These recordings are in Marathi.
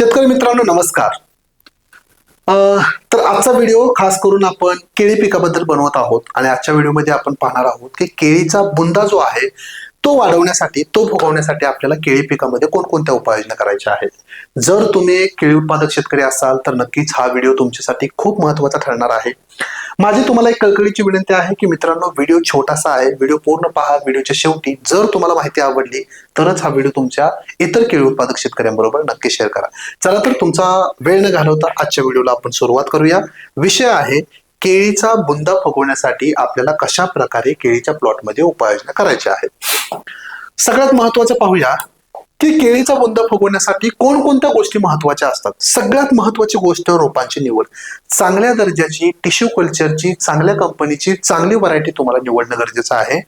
शेतकरी मित्रांनो नमस्कार. तर आजचा व्हिडिओ खास करून आपण केळी पिकाबद्दल बनवत आहोत आणि आजच्या व्हिडिओमध्ये आपण पाहणार आहोत की केळीचा बुंदा जो आहे तो वाढवण्यासाठी तो भोगवण्यासाठी आपल्याला केळी पिकामध्ये कोणकोणत्या उपाययोजना करायच्या आहेत? जर तुम्ही केळी उत्पादक शेतकरी असाल तर नक्कीच हा व्हिडिओ तुमच्यासाठी खूप महत्त्वाचा ठरणार आहे. माझी तुम्हाला एक कळकळीची विनंती आहे की मित्रांनो व्हिडिओ छोटासा आहे व्हिडिओ पूर्ण पहा व्हिडिओच्या शेवटी जर तुम्हाला माहिती आवडली तरच हा व्हिडिओ तुमच्या इतर केळी उत्पादक शेतकऱ्यांबरोबर नक्की शेअर करा. चला तर तुमचा वेळ न घालवता आजच्या व्हिडिओला आपण सुरुवात करूया. विषय आहे केळीचा बुंदा फुगवण्यासाठी आपल्याला कशा प्रकारे केळीच्या प्लॉटमध्ये उपाययोजना करायच्या आहेत? सगळ्यात महत्वाचं पाहूया की केळीचा बुंदा फुगवण्यासाठी कोणकोणत्या गोष्टी महत्त्वाच्या असतात? सगळ्यात महत्वाची गोष्ट रोपांची निवड. चांगल्या दर्जाची टिश्यू कल्चरची चांगल्या कंपनीची चांगली व्हरायटी तुम्हाला निवडणं गरजेचं आहे.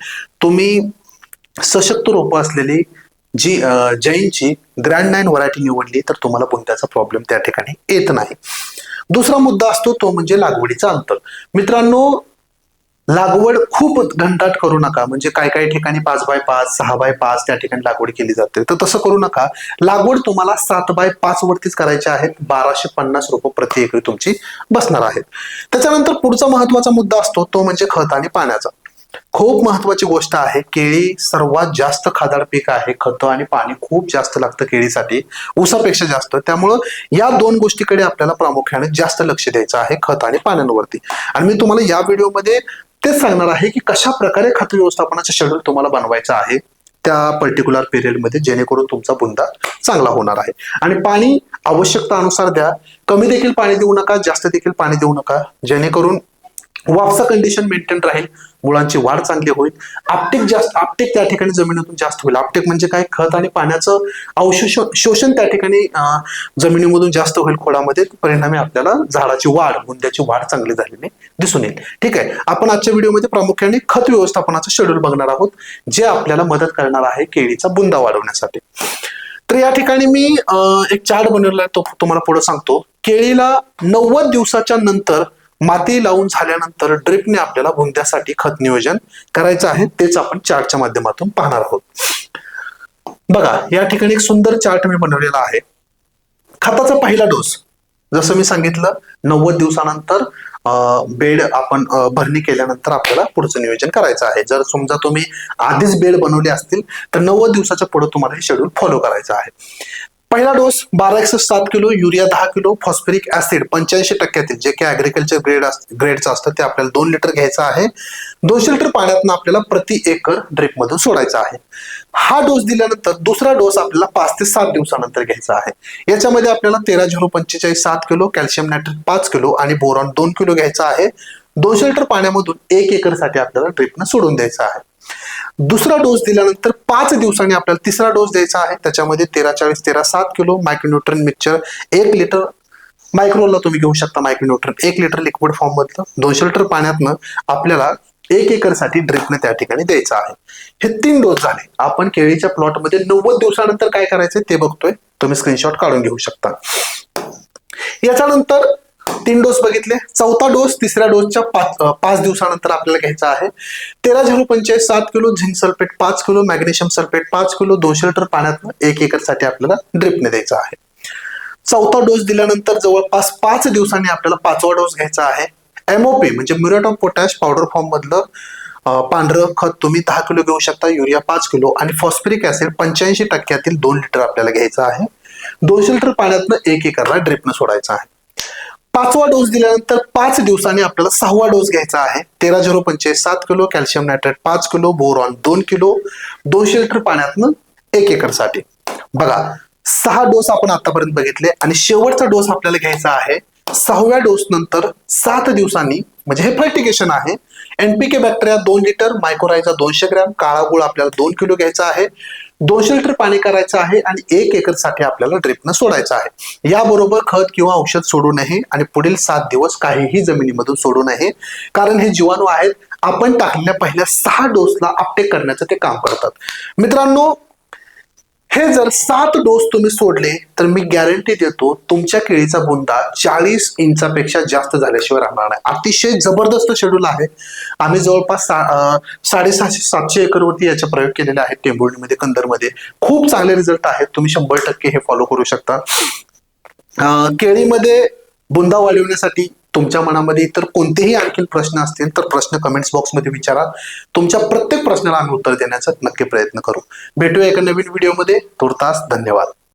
तुम्ही सशक्त रोपं असलेली जी जैनची ग्रँड नाईन व्हरायटी निवडली तर तुम्हाला बुंद्याचा प्रॉब्लेम त्या ठिकाणी येत नाही. दुसरा मुद्दा असतो तो म्हणजे लागवडीचा अंतर. मित्रांनो लागवड खूप घंटाट करू नका. म्हणजे काही काही ठिकाणी पाच बाय पाच सहा बाय पाच त्या ठिकाणी लागवड केली जाते. तर तसं करू नका. लागवड तुम्हाला सात बाय पाच वरतीच करायची आहेत बाराशे पन्नास रुपये प्रति एकरी तुमची बसणार आहेत. त्याच्यानंतर पुढचा महत्त्वाचा मुद्दा असतो तो म्हणजे खत आणि पाण्याचा. खूप महत्वाची गोष्ट आहे केळी सर्वात जास्त खादाड पीक आहे. खतं आणि पाणी खूप जास्त लागतं केळीसाठी ऊसापेक्षा जास्त. त्यामुळं या दोन गोष्टीकडे आपल्याला प्रामुख्याने जास्त लक्ष द्यायचं आहे खत आणि पाण्यांवरती. आणि मी तुम्हाला या व्हिडिओमध्ये तेच सांगणार आहे की कशा प्रकारे खत व्यवस्थापनाचं शेड्यूल तुम्हाला बनवायचं आहे त्या पर्टिक्युलर पिरियडमध्ये जेणेकरून तुमचा बुंदा चांगला होणार आहे. आणि पाणी आवश्यकता अनुसार द्या. कमी देखील पाणी देऊ नका जास्त देखील पाणी देऊ नका. जेणेकरून वापसा कंडिशन मेंटेन राहील मुळांची वाढ चांगली होईल. आपटेक जास्त आपटेक त्या ठिकाणी जमिनीतून जास्त होईल. आपटेक म्हणजे काय? खत आणि पाण्याचं अवशोषण शोषण त्या ठिकाणी जमिनीमधून जास्त होईल खोडामध्ये. परिणामी आपल्याला झाडाची वाढ बुंद्याची वाढ चांगली झालेली दिसून येईल. ठीक आहे? आपण आजच्या व्हिडिओमध्ये प्रामुख्याने खत व्यवस्थापनाचं शेड्यूल बघणार आहोत जे आपल्याला मदत करणार आहे केळीचा बुंदा वाढवण्यासाठी. तर या ठिकाणी मी एक चार्ट बनवलेला आहे तो तुम्हाला पुढे सांगतो. केळीला नव्वद दिवसाच्या नंतर माती लावून झाल्यानंतर ड्रिपने आपल्याला भुंग्यासाठी खत नियोजन करायचं आहे तेच आपण चार्टच्या माध्यमातून पाहणार आहोत. बघा या ठिकाणी एक सुंदर चार्ट मी बनवलेला आहे. खताचा पहिला डोस जसं मी सांगितलं नव्वद दिवसानंतर अं, बेड आपण भरणी केल्यानंतर आपल्याला पुढचं नियोजन करायचं आहे. जर समजा तुम्ही आधीच बेड बनवले असतील तर नव्वद दिवसाच्या पुढे तुम्हाला हे शेड्यूल फॉलो करायचं आहे. पहिला डोस बारा एकशे सात किलो युरिया दहा किलो फॉस्फरिक ऍसिड पंच्याऐंशी टक्क्यातील जे काही अग्रिकल्चर ग्रेड ग्रेडचं असतं ते आपल्याला दोन लिटर घ्यायचं आहे. दोनशे लिटर पाण्यातनं आपल्याला प्रति एकर ड्रिप मधून सोडायचा आहे. हा डोस दिल्यानंतर दुसरा डोस आपल्याला पाच ते सात दिवसानंतर घ्यायचा आहे. याच्यामध्ये आपल्याला तेरा झिरो पंचेचाळीस सात किलो कॅल्शियम नायट्रेट पाच किलो आणि बोरॉन दोन किलो घ्यायचा आहे. दोनशे लिटर पाण्यामधून एक एकरसाठी आपल्याला ड्रिपनं सोडून द्यायचं आहे. दुसरा डोस दिल्यानंतर पाच दिवसांनी आपल्याला तिसरा डोस द्यायचा आहे. त्याच्यामध्ये तेरा चाळीस तेरा सात किलो मायक्रोन्यूट्रन मिक्सचर एक लिटर मायक्रोला तुम्ही घेऊ शकता मायक्रोन्यूट्रन एक लिटर लिक्विड फॉर्म मधलं दोनशे लिटर पाण्यातनं आपल्याला एक एकरसाठी ड्रिपने त्या ठिकाणी द्यायचं आहे. हे तीन डोस झाले. आपण केळीच्या प्लॉटमध्ये नव्वद दिवसानंतर काय करायचं ते बघतोय. तुम्ही स्क्रीनशॉट काढून घेऊ शकता. याच्यानंतर तीन डोस बघितले. चौथा डोस तिसऱ्या डोसच्या पाच पाच दिवसानंतर आपल्याला घ्यायचा आहे. तेरा झिरो पंचेचाळीस सात किलो झिंक सल्फेट पाच किलो मॅग्नेशियम सल्फेट पाच किलो दोनशे लिटर पाण्यात एक एकरसाठी आपल्याला ड्रिपने द्यायचा आहे. चौथा डोस दिल्यानंतर जवळपास पाच दिवसांनी आपल्याला पाचवा डोस घ्यायचा आहे. एमओपी म्हणजे muriate of potash powder form मधलं पांढरं खत तुम्ही दहा किलो घेऊ शकता युरिया पाच किलो आणि फॉस्फरिक ऍसिड पंच्याऐंशी टक्क्यातील दोन लिटर आपल्याला घ्यायचं आहे. दोनशे लिटर पाण्यातनं एक एकरला ड्रिपनं सोडायचं आहे. पाचवा डोस दिल्यानंतर पाच दिवसांनी आपल्याला सहावा डोस घ्यायचा आहे. तेरा झिरो पंचवीस सात किलो कॅल्शियम नायट्रेट पाच किलो बोरॉन दोन किलो दोनशे लिटर पाण्यातनं एक एकरसाठी. बघा सहा डोस आपण आतापर्यंत बघितले आणि शेवटचा डोस आपल्याला घ्यायचा आहे. सहाव्या डोस नंतर सात दिवसांनी म्हणजे हे फर्टिगेशन आहे. एनपीके बॅक्टेरिया दोन लिटर मायक्रोरायझा दोनशे ग्रॅम काळा गुळ आपल्याला दोन किलो घ्यायचा आहे. दोनशे लिटर पाणी करायचं आहे आणि एक एकरसाठी आपल्याला ड्रिपनं सोडायचं आहे. याबरोबर खत किंवा औषध सोडू नये आणि पुढील सात दिवस काहीही जमिनीमधून सोडू नये. कारण हे जीवाणू आहेत आपण टाकलेल्या पहिल्या सहा डोसला अपटेक करण्याचं ते काम करतात. मित्रांनो हे जर सात डोस तुम्ही सोडले तर मी गॅरंटी देतो तुमच्या केळीचा बुंदा चाळीस इंचापेक्षा जास्त झाल्याशिवाय राहणार नाही. अतिशय जबरदस्त शेड्यूल आहे. आम्ही जवळपास सा- साडेसहाशे सातशे एकरवरती याचे प्रयोग केलेले आहेत टेंभुर्णीमध्ये कंदरमध्ये. खूप चांगले रिझल्ट आहेत. तुम्ही शंभर टक्के हे फॉलो करू शकता. केळीमध्ये बुंदा वाढवण्यासाठी तुमच्या मनामध्ये इतर कोणतेही आणखी प्रश्न असतील तर प्रश्न कमेंट्स बॉक्समध्ये विचारा. तुमच्या प्रत्येक प्रश्नाला आम्ही उत्तर देण्याचा नक्की प्रयत्न करू. भेटूया एका नवीन व्हिडिओमध्ये तुर्तास धन्यवाद.